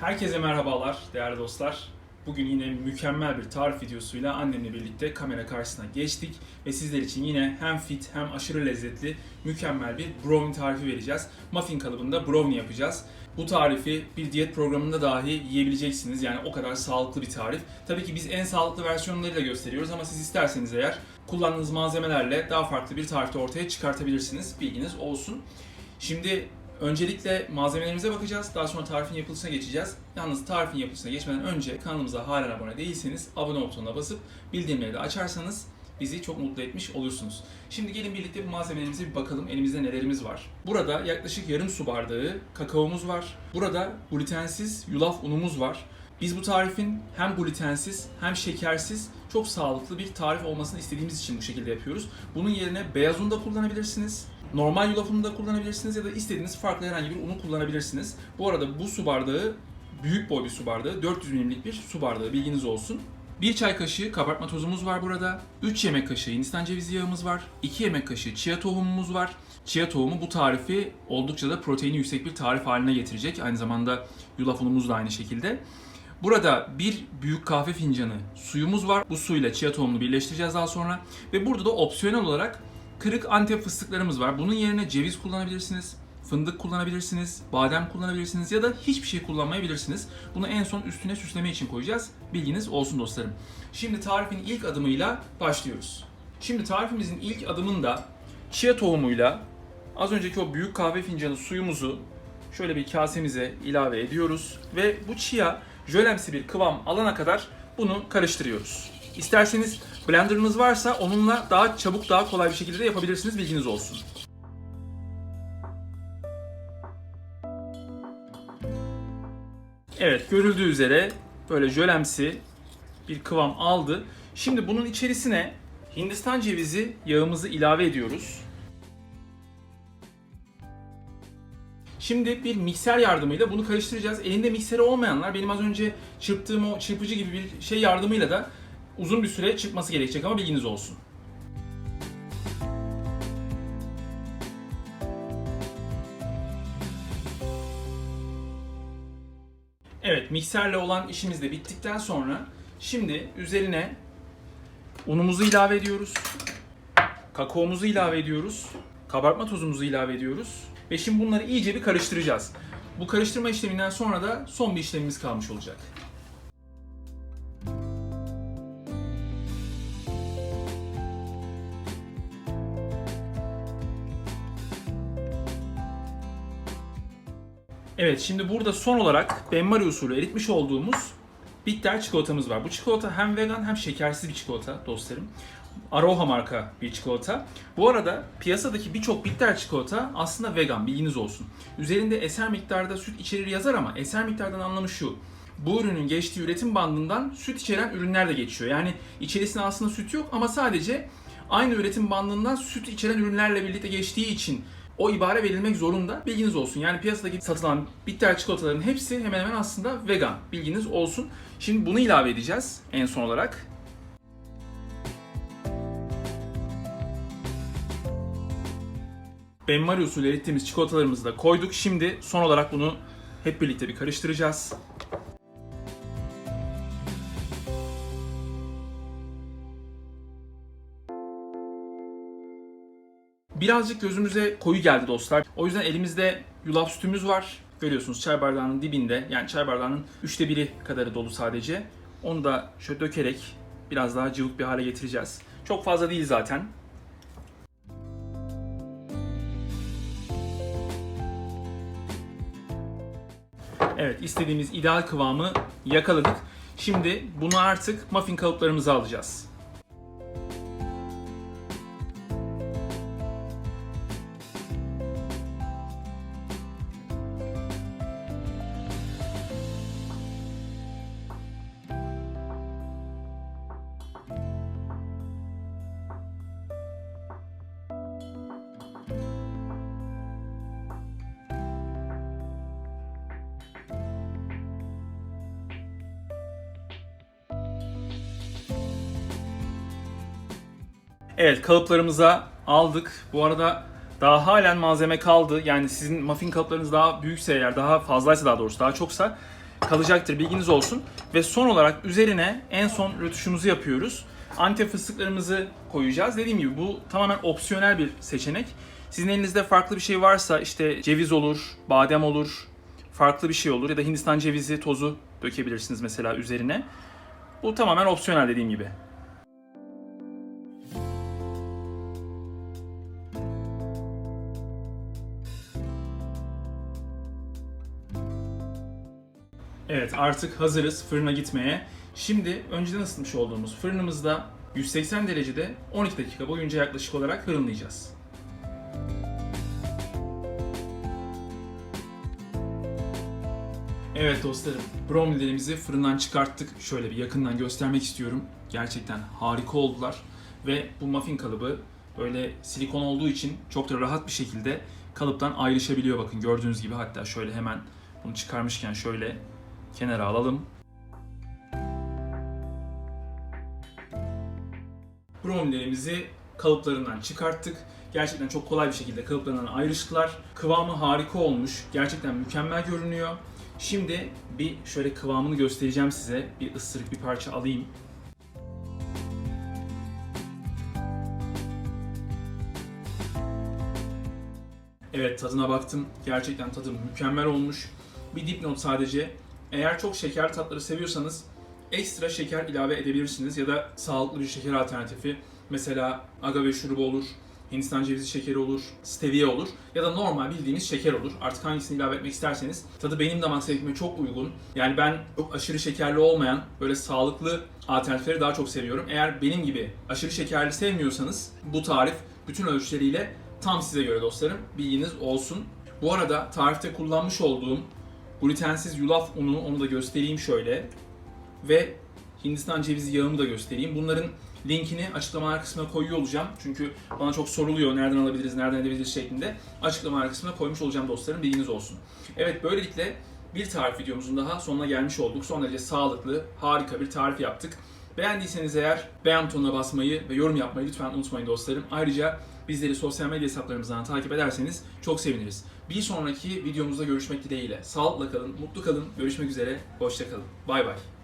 Herkese merhabalar değerli dostlar. Bugün yine mükemmel bir tarif videosuyla annemle birlikte kamera karşısına geçtik ve sizler için yine hem fit hem aşırı lezzetli mükemmel bir brownie tarifi vereceğiz. Muffin kalıbında brownie yapacağız. Bu tarifi bir diyet programında dahi yiyebileceksiniz. Yani o kadar sağlıklı bir tarif. Tabii ki biz en sağlıklı versiyonlarıyla gösteriyoruz ama siz isterseniz eğer kullandığınız malzemelerle daha farklı bir tarifte ortaya çıkartabilirsiniz. Bilginiz olsun. Şimdi Öncelikle malzemelerimize bakacağız. Daha sonra tarifin yapılışına geçeceğiz. Yalnız tarifin yapılışına geçmeden önce kanalımıza halen abone değilseniz abone butonuna basıp bildirimleri de açarsanız bizi çok mutlu etmiş olursunuz. Şimdi gelin birlikte bu malzemelerimize bir bakalım. Elimizde nelerimiz var. Burada yaklaşık yarım su bardağı kakaomuz var. Burada glutensiz yulaf unumuz var. Biz bu tarifin hem glutensiz hem şekersiz çok sağlıklı bir tarif olmasını istediğimiz için bu şekilde yapıyoruz. Bunun yerine beyaz un da kullanabilirsiniz. Normal yulaf unu da kullanabilirsiniz ya da istediğiniz farklı herhangi bir unu kullanabilirsiniz. Bu arada bu su bardağı büyük boy bir su bardağı, 400 milimlik bir su bardağı bilginiz olsun. 1 çay kaşığı kabartma tozumuz var burada. 3 yemek kaşığı Hindistan cevizi yağımız var. 2 yemek kaşığı chia tohumumuz var. Chia tohumu bu tarifi oldukça da proteini yüksek bir tarif haline getirecek. Aynı zamanda yulaf unumuz da aynı şekilde. Burada bir büyük kahve fincanı suyumuz var. Bu suyla chia tohumunu birleştireceğiz daha sonra. Ve burada da opsiyonel olarak kırık antep fıstıklarımız var. Bunun yerine ceviz kullanabilirsiniz, fındık kullanabilirsiniz, badem kullanabilirsiniz ya da hiçbir şey kullanmayabilirsiniz. Bunu en son üstüne süsleme için koyacağız. Bilginiz olsun dostlarım. Şimdi tarifin ilk adımıyla başlıyoruz. Şimdi tarifimizin ilk adımında chia tohumuyla az önceki o büyük kahve fincanı suyumuzu şöyle bir kasemize ilave ediyoruz ve bu chia jölemsi bir kıvam alana kadar bunu karıştırıyoruz. İsterseniz blenderınız varsa onunla daha çabuk daha kolay bir şekilde de yapabilirsiniz bilginiz olsun. Evet görüldüğü üzere böyle jölemsi bir kıvam aldı. Şimdi bunun içerisine Hindistan cevizi yağımızı ilave ediyoruz. Şimdi bir mikser yardımıyla bunu karıştıracağız. Elinde mikseri olmayanlar benim az önce çırptığım o çırpıcı gibi bir şey yardımıyla da uzun bir süre çıkması gerekecek ama bilginiz olsun. Evet, mikserle olan işimiz de bittikten sonra şimdi üzerine unumuzu ilave ediyoruz. Kakaomuzu ilave ediyoruz. Kabartma tozumuzu ilave ediyoruz. Ve şimdi bunları iyice bir karıştıracağız. Bu karıştırma işleminden sonra da son bir işlemimiz kalmış olacak. Evet şimdi burada son olarak benmari usulü eritmiş olduğumuz bitter çikolatamız var. Bu çikolata hem vegan hem şekersiz bir çikolata dostlarım. Aroha marka bir çikolata. Bu arada piyasadaki birçok bitter çikolata aslında vegan bilginiz olsun. Üzerinde eser miktarda süt içerir yazar ama eser miktardan anlamı şu. Bu ürünün geçtiği üretim bandından süt içeren ürünler de geçiyor. Yani içerisinde aslında süt yok ama sadece aynı üretim bandından süt içeren ürünlerle birlikte geçtiği için o ibare verilmek zorunda. Bilginiz olsun. Yani piyasadaki satılan bitter çikolataların hepsi hemen hemen aslında vegan. Bilginiz olsun. Şimdi bunu ilave edeceğiz en son olarak. benmari usulü erittiğimiz çikolatalarımızı da koyduk. Şimdi son olarak bunu hep birlikte bir karıştıracağız. Birazcık gözümüze koyu geldi dostlar. O yüzden elimizde yulaf sütümüz var. Görüyorsunuz çay bardağının dibinde yani çay bardağının üçte biri kadarı dolu sadece. Onu da şöyle dökerek biraz daha cıvık bir hale getireceğiz. Çok fazla değil zaten. Evet istediğimiz ideal kıvamı yakaladık. Şimdi bunu artık muffin kalıplarımıza alacağız. Evet kalıplarımıza aldık. Bu arada daha halen malzeme kaldı. Yani sizin muffin kalıplarınız daha büyükse eğer, daha fazlaysa daha doğrusu, daha çoksa kalacaktır bilginiz olsun. Ve son olarak üzerine en son rötuşumuzu yapıyoruz. Antep fıstıklarımızı koyacağız. Dediğim gibi bu tamamen opsiyonel bir seçenek. Sizin elinizde farklı bir şey varsa işte ceviz olur, badem olur, farklı bir şey olur ya da Hindistan cevizi tozu dökebilirsiniz mesela üzerine. Bu tamamen opsiyonel dediğim gibi. Evet artık hazırız fırına gitmeye. Şimdi önceden ısıtmış olduğumuz fırınımızda 180 derecede 12 dakika boyunca yaklaşık olarak fırınlayacağız. Evet dostlarım, brownie'lerimizi fırından çıkarttık. Şöyle bir yakından göstermek istiyorum. Gerçekten harika oldular. Ve bu muffin kalıbı böyle silikon olduğu için çok da rahat bir şekilde kalıptan ayrışabiliyor. Bakın gördüğünüz gibi hatta şöyle hemen bunu çıkarmışken şöyle kenara alalım. Brownie'lerimizi kalıplarından çıkarttık. Gerçekten çok kolay bir şekilde kalıplarından ayrıştılar. Kıvamı harika olmuş. Gerçekten mükemmel görünüyor. Şimdi bir şöyle kıvamını göstereceğim size. Bir ısırık bir parça alayım. Evet tadına baktım. Gerçekten tadı mükemmel olmuş. Bir dipnot sadece. Eğer çok şeker tatları seviyorsanız ekstra şeker ilave edebilirsiniz ya da sağlıklı bir şeker alternatifi. Mesela agave şurubu olur, Hindistan cevizi şekeri olur, stevia olur ya da normal bildiğimiz şeker olur. Artık hangisini ilave etmek isterseniz. Tadı benim damak zevkime çok uygun. Yani ben çok aşırı şekerli olmayan böyle sağlıklı alternatifleri daha çok seviyorum. Eğer benim gibi aşırı şekerli sevmiyorsanız bu tarif bütün ölçüleriyle tam size göre dostlarım. Bilginiz olsun. Bu arada tarifte kullanmış olduğum glutensiz yulaf unu onu da göstereyim şöyle. Ve Hindistan cevizi yağımı da göstereyim. Bunların linkini açıklamalar kısmına koyuyor olacağım. Çünkü bana çok soruluyor nereden alabiliriz, nereden edebiliriz şeklinde. Açıklamalar kısmına koymuş olacağım dostlarım bilginiz olsun. Evet böylelikle bir tarif videomuzun daha sonuna gelmiş olduk. Son derece sağlıklı, harika bir tarif yaptık. Beğendiyseniz eğer beğen butonuna basmayı ve yorum yapmayı lütfen unutmayın dostlarım. Ayrıca bizleri sosyal medya hesaplarımızdan takip ederseniz çok seviniriz. Bir sonraki videomuzda görüşmek dileğiyle. Sağlıkla kalın, mutlu kalın. Görüşmek üzere, hoşça kalın. Bay bay.